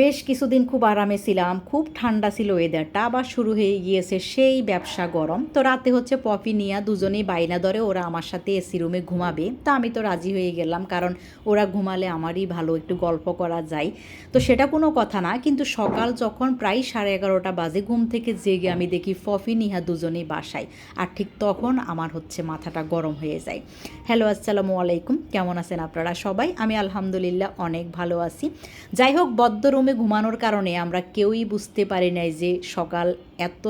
বেশ কিছুদিন খুব আরামে ছিলাম, খুব ঠান্ডা ছিল ওয়েদারটা আবার শুরু হয়ে গিয়েছে সেই ব্যবসা গরম। তো রাতে হচ্ছে পপি, নিয়া দুজনেই বাইনা ধরে ওরা আমার সাথে এসি রুমে ঘুমাবে। তো আমি তো রাজি হয়ে গেলাম, কারণ ওরা ঘুমালে আমারই ভালো একটু গল্প করা যায়। তো সেটা কোনো কথা না, কিন্তু সকাল যখন প্রায় সাড়ে এগারোটা বাজে, ঘুম থেকে জেগে আমি দেখি ফফি নিহা দুজনেই বাসায়। আর ঠিক তখন আমার হচ্ছে মাথাটা গরম হয়ে যায়। হ্যালো, আসসালামু আলাইকুম। কেমন আছেন আপনারা সবাই? আমি আলহামদুলিল্লাহ অনেক ভালো আছি। যাই হোক বদ্ধ রুমে ঘুমানোর কারণে আমরা কেউই বুঝতে পারি নাই যে সকাল এত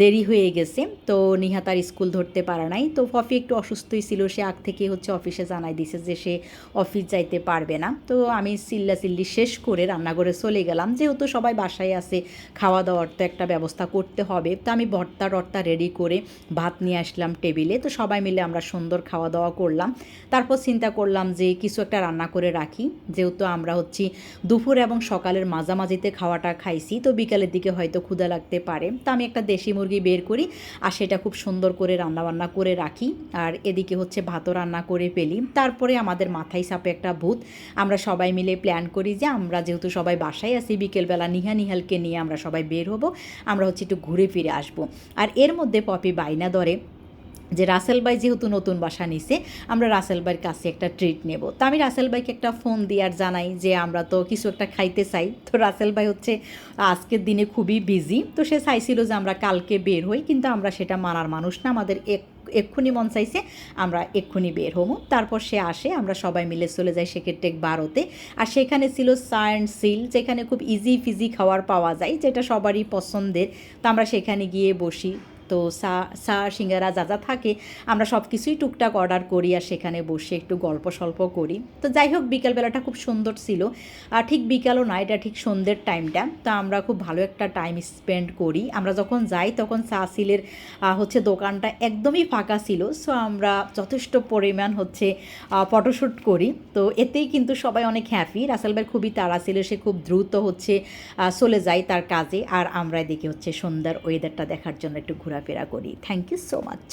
দেরি হয়ে গেছে। তো নিহা তার স্কুল ধরতে পারে নাই। তো ফফি একটু অসুস্থই ছিল, সে আগ থেকে হচ্ছে অফিসে জানাই দিছে যে সে অফিস যাইতে পারবে না। তো আমি চিল্লা চিল্লি শেষ করে রান্নাঘরে চলে গেলাম। যেহেতু সবাই বাসায় আছে খাওয়া দাওয়ার তো একটা ব্যবস্থা করতে হবে। তো আমি ভর্তা টর্তা রেডি করে ভাত নিয়ে আসলাম টেবিলে। তো সবাই মিলে আমরা সুন্দর খাওয়া দাওয়া করলাম। তারপর চিন্তা করলাম যে কিছু একটা রান্না করে রাখি। যেহেতু আমরা হচ্ছি দুপুর এবং সকালের মাঝামাঝিতে খাওয়াটা খাইছি, তো বিকালের দিকে হয়তো ক্ষুধা লাগতে পারে। তো আমি একটা দেশি মুরগি বের করি আর সেটা খুব সুন্দর করে রান্নাবান্না করে রাখি। আর এদিকে হচ্ছে ভাতও রান্না করে ফেলি। তারপরে আমাদের মাথায় সাপে একটা ভূত। আমরা সবাই মিলে প্ল্যান করি যে আমরা যেহেতু সবাই বাসায় আছি, বিকেলবেলা নিহা নিহালকে নিয়ে আমরা সবাই বের হব। আমরা হচ্ছে একটু ঘুরে ফিরে আসব। আর এর মধ্যে পপি বাইনা ধরে। যে রাসেল ভাই যেহেতু নতুন বাসা নিছে, আমরা রাসেল ভাইয়ের কাছে একটা ট্রিট নেব। তো আমি রাসেল ভাইকে একটা ফোন দিয়ে আর জানাই যে আমরা তো কিছু একটা খাইতে চাই। তো রাসেল ভাই হচ্ছে আজকের দিনে খুবই বিজি তো সে চাইছিল যে আমরা কালকে বের হই, কিন্তু আমরা সেটা মানার মানুষ না। আমাদের এক, এক্ষুনি মন চাইছে, আমরা এক্ষুনি বের হব। তারপর সে আসে, আমরা সবাই মিলে চলে যাই সেক্ষেত্রে বারোতে। আর সেখানে ছিল সায়েন্স সিল যেখানে খুব ইজি ফিজি খাওয়ার পাওয়া যায়, যেটা সবারই পছন্দের। তো আমরা সেখানে গিয়ে বসি। তো সা সা সিঙ্গারা যা যা থাকে, আমরা সব কিছুই টুকটাক অর্ডার করি আর সেখানে বসে একটু গল্প সল্প করি। তো যাই হোক, বিকালবেলাটা খুব সুন্দর ছিল। আর ঠিক বিকালও না, এটা ঠিক সন্ধ্যের টাইমটা তো আমরা খুব ভালো একটা টাইম স্পেন্ড করি। আমরা যখন যাই, তখন চা সিলের হচ্ছে দোকানটা একদমই ফাঁকা ছিল। সো আমরা যথেষ্ট পরিমাণ হচ্ছে ফটোশ্যুট করি। তো এতেই কিন্তু সবাই অনেক হ্যাপি রাসেল ভাই খুবই তাড়া ছিল, সে খুব দ্রুত হচ্ছে চলে যায় তার কাজে। আর আমরা এদিকে হচ্ছে সন্ধ্যার ওয়েদারটা দেখার জন্য একটু ঘোরাফেরা করি। Thank you so much